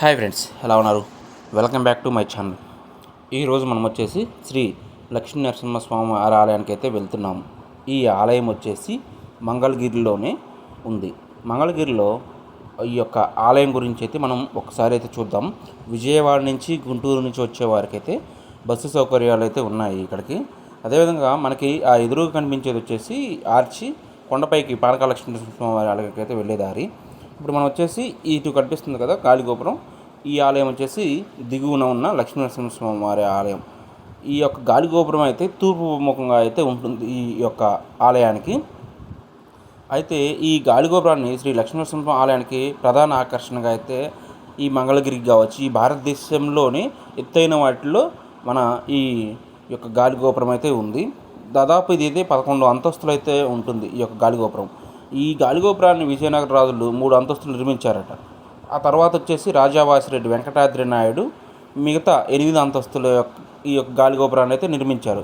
Hi friends ఎలా ఉన్నారు? Welcome back to my channel. ఈరోజు మనం వచ్చేసి శ్రీ లక్ష్మీ నరసింహస్వామి వారి ఆలయానికి అయితే వెళ్తున్నాము. ఈ ఆలయం వచ్చేసి మంగళగిరిలోనే ఉంది. మంగళగిరిలో ఈ యొక్క ఆలయం గురించి అయితే మనం ఒకసారి అయితే చూద్దాం. విజయవాడ నుంచి గుంటూరు నుంచి వచ్చే వారికి అయితే బస్సు సౌకర్యాలు అయితే ఉన్నాయి ఇక్కడికి. అదేవిధంగా మనకి ఆ ఎదురుగా కనిపించేది వచ్చేసి ఆర్చి కొండపైకి పానకాలక్ష్మీ నరసింహస్వామి వారి ఆలయానికి అయితే వెళ్ళేదారి ఇప్పుడు మనం వచ్చేసి ఇటు కనిపిస్తుంది కదా గాలిగోపురం ఈ ఆలయం వచ్చేసి దిగువన ఉన్న లక్ష్మీనరసింహస్వామి వారి ఆలయం. ఈ యొక్క గాలిగోపురం అయితే తూర్పు ముఖంగా అయితే ఉంటుంది ఈ యొక్క ఆలయానికి. అయితే ఈ గాలిగోపురాన్ని శ్రీ లక్ష్మీనరసింహ ఆలయానికి ప్రధాన ఆకర్షణగా అయితే ఈ మంగళగిరికి కావచ్చు ఈ భారతదేశంలోని ఎత్తైన వాటిలో మన ఈ యొక్క గాలిగోపురం అయితే ఉంది. దాదాపు ఇది అయితే పదకొండు అంతస్తులు అయితే ఉంటుంది ఈ యొక్క గాలిగోపురం ఈ గాలిగోపురాన్ని విజయనగర రాజులు మూడు అంతస్తులు నిర్మించారట. ఆ తర్వాత వచ్చేసి రాజావాసిరెడ్డి వెంకటాద్రి నాయుడు మిగతా ఎనిమిది అంతస్తుల యొక్క ఈ యొక్క గాలిగోపురాన్ని అయితే నిర్మించారు.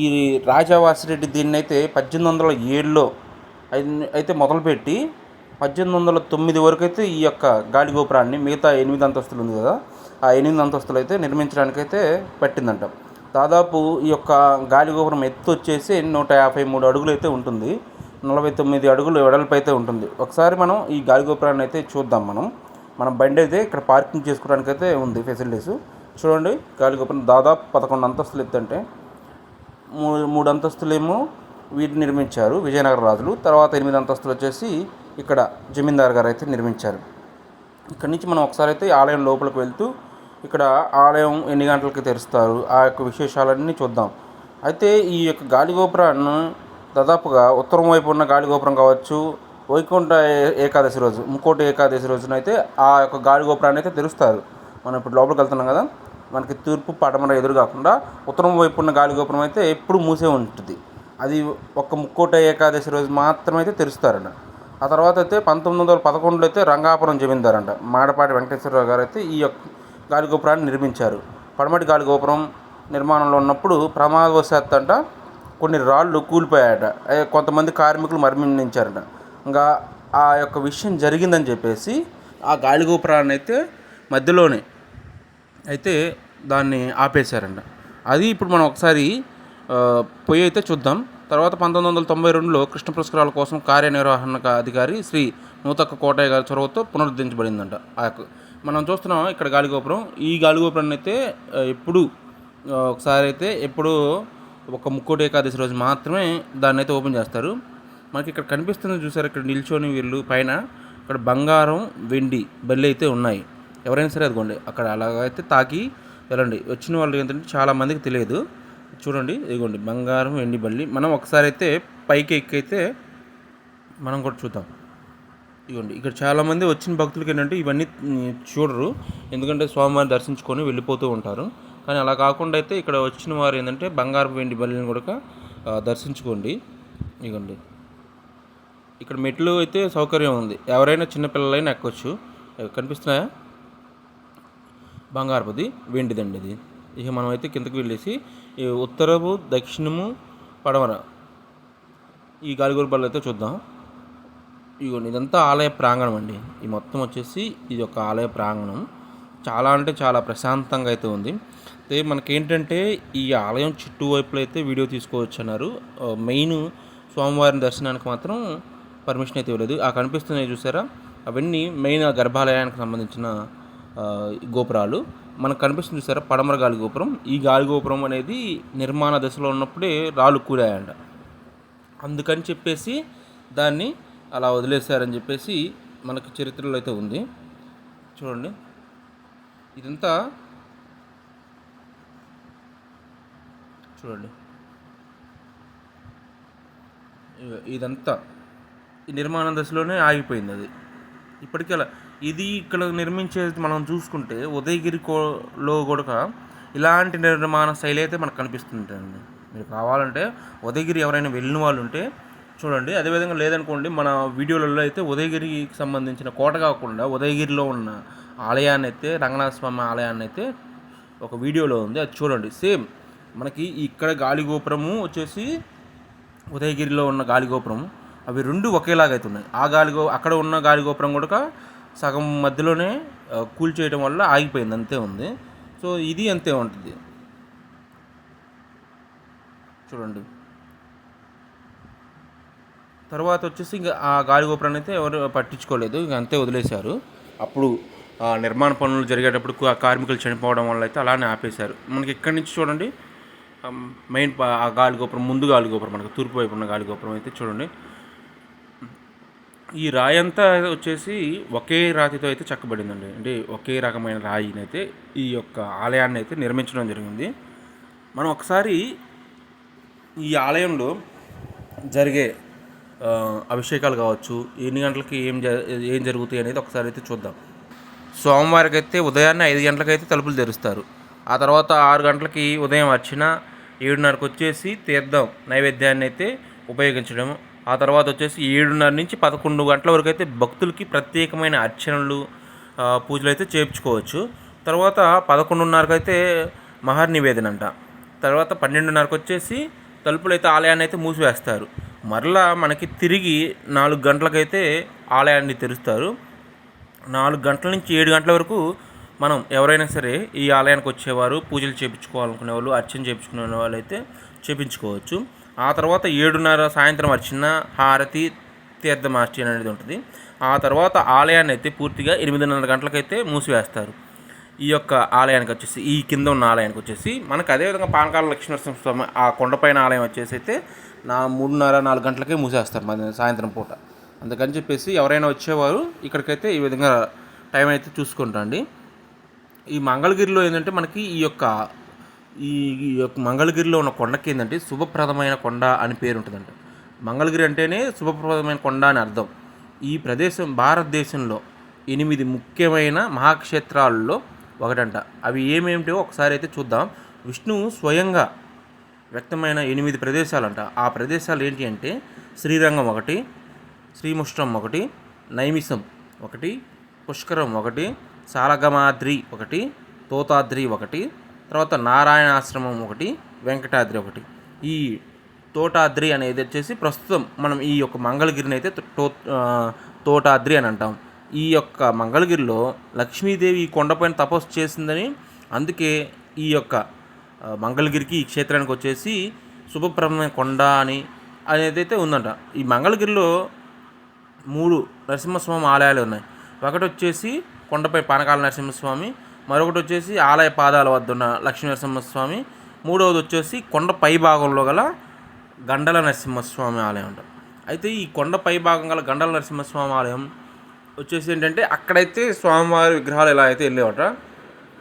ఈ రాజావాసిరెడ్డి దీన్ని అయితే పద్దెనిమిది వందల ఏడులో అయితే మొదలుపెట్టి పద్దెనిమిది వందల తొమ్మిది వరకు అయితే ఈ యొక్క గాలిగోపురాన్ని మిగతా ఎనిమిది అంతస్తులు ఉంది కదా ఆ ఎనిమిది అంతస్తులు అయితే నిర్మించడానికైతే పట్టిందంట. దాదాపు ఈ యొక్క గాలిగోపురం ఎత్తు వచ్చేసి నూట యాభై మూడు అడుగులు అయితే ఉంటుంది. నలభై తొమ్మిది అడుగులు వెడల్పు అయితే ఉంటుంది. ఒకసారి మనం ఈ గాలిగోపురాన్ని అయితే చూద్దాం మనం. మనం బండి అయితే ఇక్కడ పార్కింగ్ చేసుకోవడానికి అయితే ఉంది ఫెసిలిటీస్. చూడండి గాలిగోపురం దాదాపు పదకొండు అంతస్తులు ఎత్తంటే మూడు మూడు అంతస్తులేమో వీటిని నిర్మించారు విజయనగర రాజులు. తర్వాత ఎనిమిది అంతస్తులు వచ్చేసి ఇక్కడ జమీందార్ గారు అయితే నిర్మించారు. ఇక్కడ నుంచి మనం ఒకసారి అయితే ఆలయం లోపలికి వెళ్తూ ఇక్కడ ఆలయం ఎన్ని గంటలకి తెరుస్తారు ఆ యొక్క విశేషాలన్నీ చూద్దాం. అయితే ఈ యొక్క గాలిగోపురాన్ని దాదాపుగా ఉత్తరం వైపు ఉన్న గాలిగోపురం కావచ్చు వైకుంఠ ఏకాదశి రోజు ఇంకోటి ఏకాదశి రోజున అయితే ఆ యొక్క గాలిగోపురాన్ని అయితే తెరుస్తారు. మనం ఇప్పుడు లోపలికి వెళ్తున్నాం కదా మనకి తూర్పు పడమర ఎదురు కాకుండా ఉత్తరం వైపు ఉన్న గాలిగోపురం అయితే ఎప్పుడు మూసే ఉంటుంది. అది ఒక ముక్కోట ఏకాదశి రోజు మాత్రమే అయితే తెరుస్తారంట. ఆ తర్వాత అయితే పంతొమ్మిది వందల పదకొండులో అయితే రంగాపురం జమీందారంట. మాడపాటి వెంకటేశ్వరరావు గారు అయితే ఈ యొక్క గాలిగోపురాన్ని నిర్మించారు. పడమటి గాలిగోపురం నిర్మాణంలో ఉన్నప్పుడు ప్రమాదవశాత్తు అంట కొన్ని రాళ్ళు కూలిపోయాయట. కొంతమంది కార్మికులు మరణించారట ఇంకా ఆ యొక్క విషయం జరిగిందని చెప్పేసి ఆ గాలిగోపురాన్ని అయితే మధ్యలోనే అయితే దాన్ని ఆపేశారంట. అది ఇప్పుడు మనం ఒకసారి పోయి అయితే చూద్దాం. తర్వాత పంతొమ్మిది వందల తొంభై రెండులో కృష్ణ పురస్కారాల కోసం కార్యనిర్వహణ అధికారి శ్రీ నూతక్క కోటయ్య గారి చొరవతో పునరుద్ధరించబడిందంట ఆ యొక్క. మనం చూస్తున్నాం ఇక్కడ గాలిగోపురం. ఈ గాలిగోపురాన్ని అయితే ఎప్పుడు ఒకసారి అయితే ఎప్పుడు ఒక ముక్కోటి ఏకాదశి రోజు మాత్రమే దాన్ని అయితే ఓపెన్ చేస్తారు. మనకి ఇక్కడ కనిపిస్తుంది చూసారు ఇక్కడ నిల్చొని వీళ్ళు పైన ఇక్కడ బంగారం వెండి బల్లి అయితే ఉన్నాయి. ఎవరైనా సరే అదిగోండి అక్కడ అలాగైతే తాకి వెళ్ళండి. వచ్చిన వాళ్ళు ఏంటంటే చాలామందికి తెలియదు. చూడండి ఇదిగోండి బంగారం వెండి బల్లి. మనం ఒకసారి అయితే పైకి ఎక్కైతే మనం కూడా చూద్దాం. ఇవ్వండి ఇక్కడ చాలామంది వచ్చిన భక్తులకి ఏంటంటే ఇవన్నీ చూడరు. ఎందుకంటే స్వామివారిని దర్శించుకొని వెళ్ళిపోతూ ఉంటారు. కానీ అలా కాకుండా అయితే ఇక్కడ వచ్చిన వారు ఏంటంటే బంగారు వెండి బల్లిని కూడా దర్శించుకోండి. ఇవ్వండి ఇక్కడ మెట్లు అయితే సౌకర్యం ఉంది. ఎవరైనా చిన్నపిల్లలైనా ఎక్కొచ్చు. కనిపిస్తున్నాయా? బంగారపుది వెండిదండి అది ఇక మనం అయితే కిందకి వెళ్ళేసి ఈ ఉత్తరపు దక్షిణము పడమర ఈ గాలిగూరు బల్ల అయితే చూద్దాం. ఇదిగోండి ఇదంతా ఆలయ ప్రాంగణం అండి. ఈ మొత్తం వచ్చేసి ఇది ఒక ఆలయ ప్రాంగణం. చాలా అంటే చాలా ప్రశాంతంగా అయితే ఉంది. అయితే మనకేంటంటే ఈ ఆలయం చుట్టూ వైపులో అయితే వీడియో తీసుకోవచ్చు అన్నారు మెయిన్ స్వామివారిని దర్శనానికి మాత్రం పర్మిషన్ అయితే ఇవ్వలేదు. ఆ కనిపిస్తున్నాయి చూసారా? అవన్నీ మెయిన్ గర్భాలయానికి సంబంధించిన గోపురాలు. మనకు కనిపిస్తుంది చూసారా? పడమర గాలి గోపురం. ఈ గాలి గోపురం అనేది నిర్మాణ దశలో ఉన్నప్పుడే రాళ్ళు కూరాయంట అందుకని చెప్పేసి దాన్ని అలా వదిలేశారని చెప్పేసి మనకి చరిత్రలో అయితే ఉంది. చూడండి. ఇదంతా చూడండి. ఇదంతా ఈ నిర్మాణ దశలోనే ఆగిపోయింది అది. ఇప్పటికీ అలా ఇది ఇక్కడ నిర్మించేది మనం చూసుకుంటే ఉదయగిరి కోలో కూడా ఇలాంటి నిర్మాణ శైలి అయితే మనకు కనిపిస్తుంటుంది మీరు కావాలంటే ఉదయగిరి ఎవరైనా వెళ్ళిన వాళ్ళు ఉంటే చూడండి. అదేవిధంగా లేదనుకోండి మన వీడియోలలో అయితే ఉదయగిరికి సంబంధించిన కోట కాకుండా ఉదయగిరిలో ఉన్న ఆలయాన్ని అయితే రంగనాథ స్వామి ఆలయాన్ని అయితే ఒక వీడియోలో ఉంది. అది చూడండి. సేమ్ మనకి ఇక్కడ గాలిగోపురము వచ్చేసి ఉదయగిరిలో ఉన్న గాలిగోపురం అవి రెండు ఒకేలాగా ఉన్నాయి. ఆ గాలిగో అక్కడ ఉన్న గాలిగోపురం కూడా సగం మధ్యలోనే ఆ, కూల్చేయడం వల్ల ఆగిపోయింది. అంతే ఉంది. సో ఇది అంతే ఉంటుంది. చూడండి. తర్వాత వచ్చేసి ఇంకా ఆ గాలి గోపురాన్ని అయితే ఎవరు పట్టించుకోలేదు. ఇంకా అంతే వదిలేశారు. అప్పుడు నిర్మాణ పనులు జరిగేటప్పుడు కార్మికులు చనిపోవడం వల్ల అయితే అలానే ఆపేశారు. మనకి ఇక్కడి నుంచి చూడండి మెయిన్ ఆ గాలిగోపురం ముందు గాలిగోపురం మనకు తూర్పు వైపు ఉన్న గాలిగోపురం అయితే చూడండి. ఈ రాయి అంతా వచ్చేసి ఒకే రాతితో అయితే చెక్కబడిందండి. అంటే ఒకే రకమైన రాయిని అయితే ఈ యొక్క ఆలయాన్ని అయితే నిర్మించడం జరిగింది. మనం ఒకసారి ఈ ఆలయంలో జరిగే అభిషేకాలు కావచ్చు ఎన్ని గంటలకి ఏం జ ఏం జరుగుతాయి అనేది ఒకసారి అయితే చూద్దాం. సోమవారికి అయితే ఉదయాన్నే ఐదు గంటలకైతే తలుపులు తెరుస్తారు. ఆ తర్వాత ఆరు గంటలకి ఉదయం అర్చన ఏడున్నరకు వచ్చేసి తీర్థం నైవేద్యాన్ని అయితే ఉపయోగించడం ఆ తర్వాత వచ్చేసి ఏడున్నర నుంచి పదకొండు గంటల వరకు అయితే భక్తులకి ప్రత్యేకమైన అర్చనలు పూజలు అయితే చేయించుకోవచ్చు తర్వాత పదకొండున్నరకు అయితే మహర్ నివేదన అంట తర్వాత పన్నెండున్నరకు వచ్చేసి తలుపులు అయితే ఆలయాన్ని అయితే మూసివేస్తారు. మరలా మనకి తిరిగి నాలుగు గంటలకైతే ఆలయాన్ని తెరుస్తారు. నాలుగు గంటల నుంచి ఏడు గంటల వరకు మనం ఎవరైనా సరే ఈ ఆలయానికి వచ్చేవారు పూజలు చేయించుకోవాలనుకునే వాళ్ళు అర్చన చేయించుకునే వాళ్ళు అయితే చేయించుకోవచ్చు ఆ తర్వాత ఏడున్నర సాయంత్రం అర్చన హారతి తీర్థమార్చన అనేది ఉంటుంది. ఆ తర్వాత ఆలయాన్ని అయితే పూర్తిగా ఎనిమిదిన్నర గంటలకైతే మూసివేస్తారు. ఈ యొక్క ఆలయానికి వచ్చేసి ఈ కింద ఉన్న ఆలయానికి వచ్చేసి మనకు అదేవిధంగా పానకాల లక్ష్మీనరసింహ స్వామి ఆ కొండపైన ఆలయం వచ్చేసి అయితే నా మూడున్నర నాలుగు గంటలకే మూసేస్తారు. మన సాయంత్రం పూట. అందుకని చెప్పేసి ఎవరైనా వచ్చేవారు ఇక్కడికైతే ఈ విధంగా టైం అయితే చూసుకుంటండి. ఈ మంగళగిరిలో ఏంటంటే మనకి ఈ యొక్క ఈ ఈ యొక్క మంగళగిరిలో ఉన్న కొండకి ఏంటంటే శుభప్రదమైన కొండ అని పేరు ఉంటుందంట. మంగళగిరి అంటేనే శుభప్రదమైన కొండ అని అర్థం. ఈ ప్రదేశం భారతదేశంలో ఎనిమిది ముఖ్యమైన మహాక్షేత్రాల్లో ఒకటంట. అవి ఏమేమిటో ఒకసారి అయితే చూద్దాం. విష్ణువు స్వయంగా వ్యక్తమైన ఎనిమిది ప్రదేశాలంట. ఆ ప్రదేశాలు ఏంటి అంటే శ్రీరంగం ఒకటి శ్రీముష్టం ఒకటి నైమిసం ఒకటి పుష్కరం ఒకటి సాలగమాద్రి ఒకటి తోతాద్రి ఒకటి తర్వాత నారాయణాశ్రమం ఒకటి వెంకటాద్రి ఒకటి. ఈ తోటాద్రి అనేది వచ్చేసి ప్రస్తుతం మనం ఈ యొక్క మంగళగిరిని అయితే తో తోటాద్రి అని అంటాం. ఈ యొక్క మంగళగిరిలో లక్ష్మీదేవి ఈ కొండపైన తపస్సు చేసిందని అందుకే ఈ యొక్క మంగళగిరికి ఈ క్షేత్రానికి వచ్చేసి శుభప్రదమైన కొండ అని అనేది అయితే ఉందంట. ఈ మంగళగిరిలో మూడు నరసింహస్వామి ఆలయాలు ఉన్నాయి. ఒకటి వచ్చేసి కొండపై పానకాల నరసింహస్వామి మరొకటి వచ్చేసి ఆలయ పాదాల వద్ద ఉన్న లక్ష్మీ నరసింహస్వామి మూడవది వచ్చేసి కొండ పై భాగంలో గల గండల నరసింహస్వామి ఆలయం అంట. అయితే ఈ కొండ పై భాగం గల గండల నరసింహస్వామి ఆలయం వచ్చేసి ఏంటంటే అక్కడైతే స్వామివారి విగ్రహాలు ఎలా అయితే వెళ్ళేవట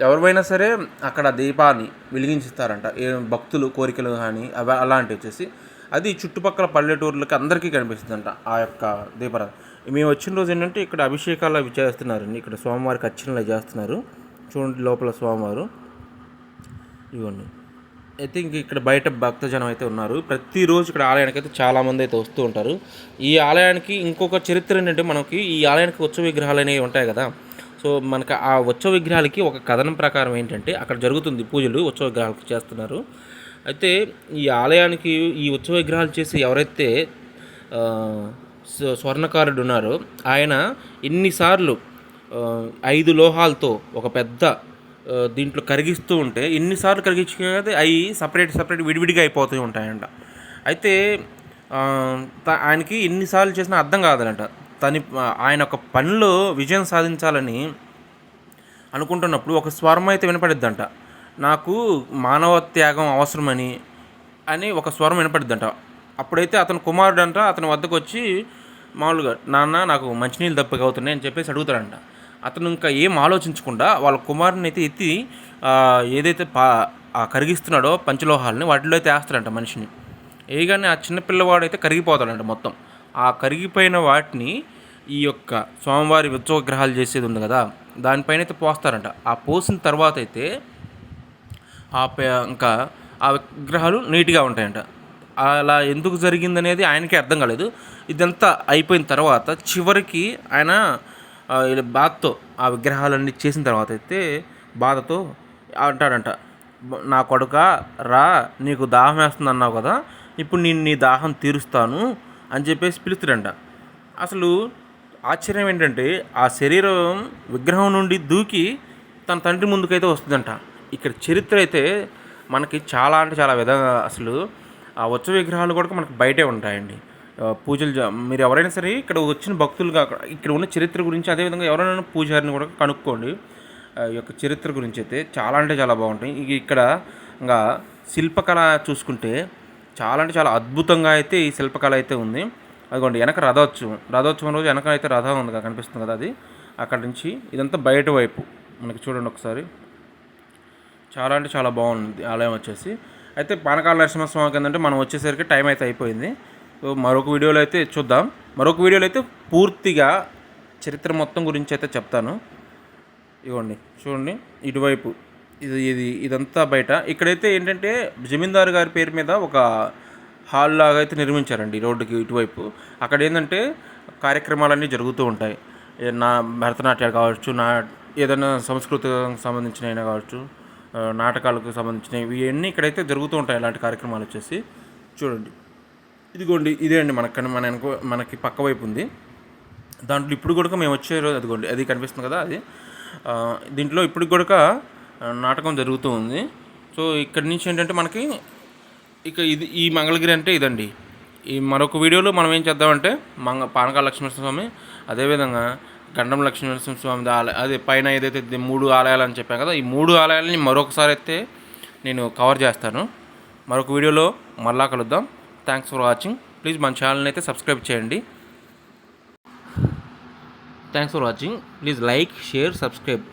ఎవరివైనా సరే అక్కడ దీపాన్ని వెలిగించుతారంట. ఏ భక్తులు కోరికలు కానీ అవి అలాంటివి వచ్చేసి అది చుట్టుపక్కల పల్లెటూర్లకి అందరికీ కనిపిస్తుందంట ఆ యొక్క దీపారాధన. మేము వచ్చిన రోజు ఏంటంటే ఇక్కడ అభిషేకాలు అవి చేస్తున్నారండి. ఇక్కడ స్వామివారికి అర్చనలు చేస్తున్నారు. చూడండి లోపల స్వామివారు. ఇవ్వండి. అయితే ఇంక ఇక్కడ బయట భక్తజనం అయితే ఉన్నారు. ప్రతిరోజు ఇక్కడ ఆలయానికి అయితే చాలామంది అయితే వస్తూ ఉంటారు. ఈ ఆలయానికి ఇంకొక చరిత్ర ఏంటంటే మనకి ఈ ఆలయానికి ఉత్సవ విగ్రహాలు అనేవి ఉంటాయి కదా. సో మనకు ఆ ఉత్సవ విగ్రహాలకి ఒక కథనం ప్రకారం ఏంటంటే అక్కడ జరుగుతుంది పూజలు ఉత్సవ విగ్రహాలకు చేస్తున్నారు. అయితే ఈ ఆలయానికి ఈ ఉత్సవ విగ్రహాలు చేసి ఎవరైతే స్వర్ణకారుడు ఉన్నారో ఆయన ఎన్నిసార్లు ఐదు లోహాలతో ఒక పెద్ద దీంట్లో కరిగిస్తూ ఉంటే ఎన్నిసార్లు కరిగించుకునేది అవి సపరేట్ సపరేట్ విడివిడిగా అయిపోతూ ఉంటాయంట. అయితే ఆయనకి ఎన్నిసార్లు చేసినా అర్థం కాదంట తని ఆయన ఒక పనిలో విజయం సాధించాలని అనుకుంటున్నప్పుడు ఒక స్వరం అయితే వినపడిద్దంట. నాకు మానవ త్యాగం అవసరమని అని ఒక స్వరం వినపడిద్దంట. అప్పుడైతే అతని కుమారుడు అంట అతని వద్దకు వచ్చి మామూలుగా నాన్న నాకు మంచినీళ్ళు దప్పగా అవుతున్నాయి అని చెప్పేసి అడుగుతాడంట. అతను ఇంకా ఏం ఆలోచించకుండా వాళ్ళ కుమారుని అయితే ఎత్తి ఏదైతే పా ఆ కరిగిస్తున్నాడో పంచలోహాలని వాటిలో అయితే వేస్తాడంట మనిషిని. వేయగానే ఆ చిన్నపిల్లవాడు అయితే కరిగిపోతాడంట మొత్తం. ఆ కరిగిపోయిన వాటిని ఈ యొక్క స్వామివారి ఉత్సవగ్రహాలు చేసేది ఉంది కదా దానిపైన అయితే పోస్తారంట. ఆ పోసిన తర్వాత అయితే ఆ పే- ఇంకా ఆ విగ్రహాలు నీట్గా ఉంటాయంట. అలా ఎందుకు జరిగిందనేది ఆయనకే అర్థం కాలేదు. ఇదంతా అయిపోయిన తర్వాత చివరికి ఆయన బాధతో ఆ విగ్రహాలన్నీ చేసిన తర్వాత అయితే బాధతో అంటాడంట నా కొడుక రా నీకు దాహం వేస్తుంది అన్నావు కదా ఇప్పుడు నేను నీ దాహం తీరుస్తాను అని చెప్పేసి పిలుస్తాడంట. అసలు ఆశ్చర్యం ఏంటంటే ఆ శరీరం విగ్రహం నుండి దూకి తన తండ్రి ముందుకైతే వస్తుందంట. ఇక్కడ చరిత్ర అయితే మనకి చాలా అంటే చాలా విధంగా అసలు ఆ వచ్చే విగ్రహాలు కూడా మనకి బయటే ఉంటాయండి. పూజలు మీరు ఎవరైనా సరే ఇక్కడ వచ్చిన భక్తులు కాక ఇక్కడ ఉన్న చరిత్ర గురించి అదేవిధంగా ఎవరైనా పూజారిని కూడా కనుక్కోండి. ఆ యొక్క చరిత్ర గురించి అయితే చాలా అంటే చాలా బాగుంటాయి. ఇక ఇక్కడ ఇంకా శిల్పకళ చూసుకుంటే చాలా అంటే చాలా అద్భుతంగా అయితే ఈ శిల్పకళ అయితే ఉంది. అదిగోండి వెనక రథోత్సవం. రథోత్సవం రోజు వెనక అయితే రథం ఉంది కదా, కనిపిస్తుంది కదా అది. అక్కడ నుంచి ఇదంతా బయట వైపు. మనకి చూడండి ఒకసారి. చాలా అంటే చాలా బాగుంది ఆలయం వచ్చేసి. అయితే పానకాల నరసింహస్వామికి ఏంటంటే మనం వచ్చేసరికి టైం అయితే అయిపోయింది. సో మరొక వీడియోలో అయితే చూద్దాం. మరొక వీడియోలో అయితే పూర్తిగా చరిత్ర మొత్తం గురించి అయితే చెప్తాను. ఇవ్వండి చూడండి ఇటువైపు. ఇది ఇది ఇదంతా బయట. ఇక్కడైతే ఏంటంటే జమీందారు గారి పేరు మీద ఒక హాల్ లాగా అయితే నిర్మించారండి రోడ్డుకి ఇటువైపు. అక్కడ ఏంటంటే కార్యక్రమాలన్నీ జరుగుతూ ఉంటాయి. నా భరతనాట్యాలు కావచ్చు నా ఏదైనా సంస్కృతికి సంబంధించిన అయినా కావచ్చు నాటకాలకు సంబంధించినవి ఇవన్నీ ఇక్కడైతే జరుగుతూ ఉంటాయి ఇలాంటి కార్యక్రమాలు వచ్చేసి. చూడండి. ఇదిగోండి ఇదే అండి మనకని మన వెనక మనకి పక్క వైపు ఉంది. దాంట్లో ఇప్పుడు కూడా మేము వచ్చే రోజు అదిగోండి అది కనిపిస్తుంది కదా అది. దీంట్లో ఇప్పుడు కూడా నాటకం జరుగుతూ ఉంది. సో ఇక్కడి నుంచి ఏంటంటే మనకి ఇక ఇది ఈ మంగళగిరి అంటే ఇదండి. ఈ మరొక వీడియోలో మనం ఏం చేద్దామంటే మంగ పానకాల లక్ష్మీనరసింహస్వామి అదేవిధంగా గండం లక్ష్మీనరసింహస్వామి ఆలయ అదే పైన ఏదైతే మూడు ఆలయాలు అని చెప్పాను కదా ఈ మూడు ఆలయాలని మరొకసారి అయితే నేను కవర్ చేస్తాను. మరొక వీడియోలో మళ్ళా కలుద్దాం. థ్యాంక్స్ ఫర్ వాచింగ్ ప్లీజ్ మన ఛానల్ని అయితే సబ్స్క్రైబ్ చేయండి. Thanks for watching please like share subscribe